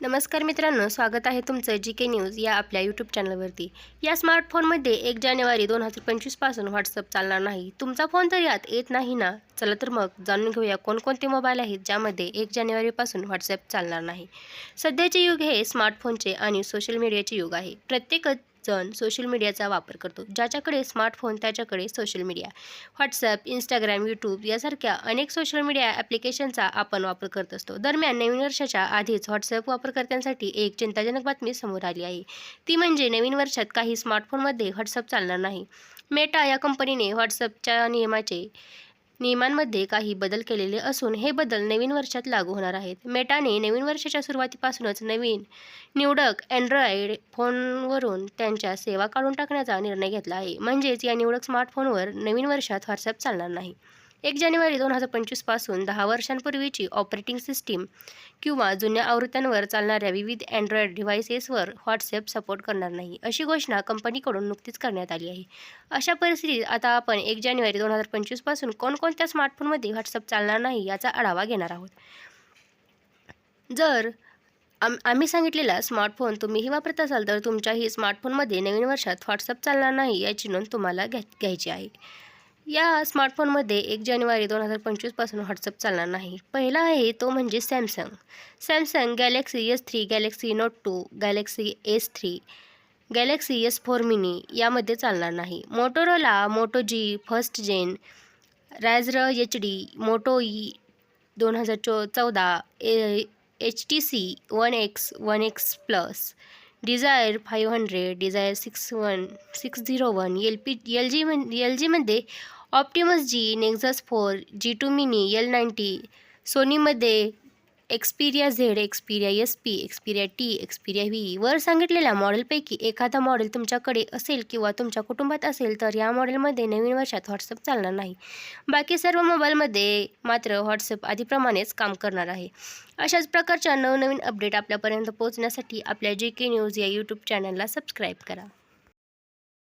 नमस्कार मित्रांनो स्वागत आहे तुमचं जी के न्यूज या आपल्या यूट्यूब चॅनलवरती या स्मार्टफोनमध्ये एक जानेवारी दोन हजार पंचवीसपासून व्हॉट्सअप चालणार नाही. तुमचा फोन तर यात येत नाही ना? चला तर मग जाणून घेऊया कोणकोणते मोबाईल आहेत ज्यामध्ये एक जानेवारीपासून व्हॉट्सअप चालणार नाही. सध्याचे युग हे स्मार्टफोनचे आणि सोशल मीडियाचे युग आहे. प्रत्येकच जण सोशल मीडियाचा वापर करतो. ज्याच्याकडे स्मार्टफोन त्याच्याकडे social media WhatsApp Instagram YouTube यासारख्या अनेक सोशल मीडिया ॲप्लिकेशनचा आपण वापर करत असतो. दरम्यान नवीन वर्षाच्या आधीच व्हॉट्सअप वापरकर्त्यांसाठी एक चिंताजनक बातमी समोर आली आहे. ती म्हणजे नवीन वर्षात काही स्मार्टफोनमध्ये व्हॉट्सअप चालणार नाही. मेटा या कंपनीने व्हॉट्सअपच्या नियमाचे नियमांमध्ये काही बदल केलेले असून हे बदल नवीन वर्षात लागू होणार आहेत. मेटाने नवीन वर्षाच्या सुरुवातीपासूनच नवीन निवडक अँड्रॉइड फोनवरून त्यांच्या सेवा काढून टाकण्याचा निर्णय घेतला आहे. म्हणजेच या निवडक स्मार्टफोनवर नवीन वर्षात व्हॉट्सअप चालणार नाही. एक जानेवारी दोन हजार पंचवीसपासून दहा वर्षांपूर्वीची ऑपरेटिंग सिस्टीम किंवा जुन्या आवृत्त्यांवर चालणाऱ्या विविध अँड्रॉइड डिव्हायसेसवर व्हॉट्सअप सपोर्ट करणार नाही अशी घोषणा कंपनीकडून नुकतीच करण्यात आली आहे. अशा परिस्थितीत आता आपण एक जानेवारी दोन हजार पंचवीसपासून कोणकोणत्या स्मार्टफोनमध्ये व्हॉट्सअप चालणार नाही याचा आढावा घेणार आहोत. जर आम आम्ही सांगितलेला स्मार्टफोन तुम्हीही वापरत असाल तर तुमच्याही स्मार्टफोनमध्ये नवीन वर्षात व्हॉट्सअप चालणार नाही याची नोंद तुम्हाला घ्या घ्यायची आहे. या स्मार्टफोनमध्ये एक जानेवारी दोन हजार पंचवीसपासून व्हॉट्सअप चालणार नाही. पहिला आहे तो म्हणजे Samsung. Samsung Galaxy S three Galaxy Note two Galaxy S three Galaxy S four mini यामध्ये चालणार नाही. Motorola Moto G first gen Razr HD Moto motor ई दोन हजार चो चौदा ए H T C one X one X plus Desire five hundred Desire six one six zero one L P L G म्हण L जीमध्ये Optimus G Nexus four G two mini L ninety सोनीमध्ये Xperia Z Xperia S P Xperia T Xperia V वर सांगितलेल्या मॉडेलपैकी एखादा model तुमच्याकडे असेल किंवा तुमच्या कुटुंबात असेल तर या मॉडेलमध्ये नवीन वर्षात व्हॉट्सअप चालणार नाही. बाकी सर्व मोबाईलमध्ये मात्र व्हॉट्सअप आधीप्रमाणेच काम करणार आहे. अशाच प्रकारच्या नवनवीन अपडेट आपल्यापर्यंत पोहोचण्यासाठी आपल्या जे के न्यूज या यूट्यूब चॅनलला सबस्क्राईब करा.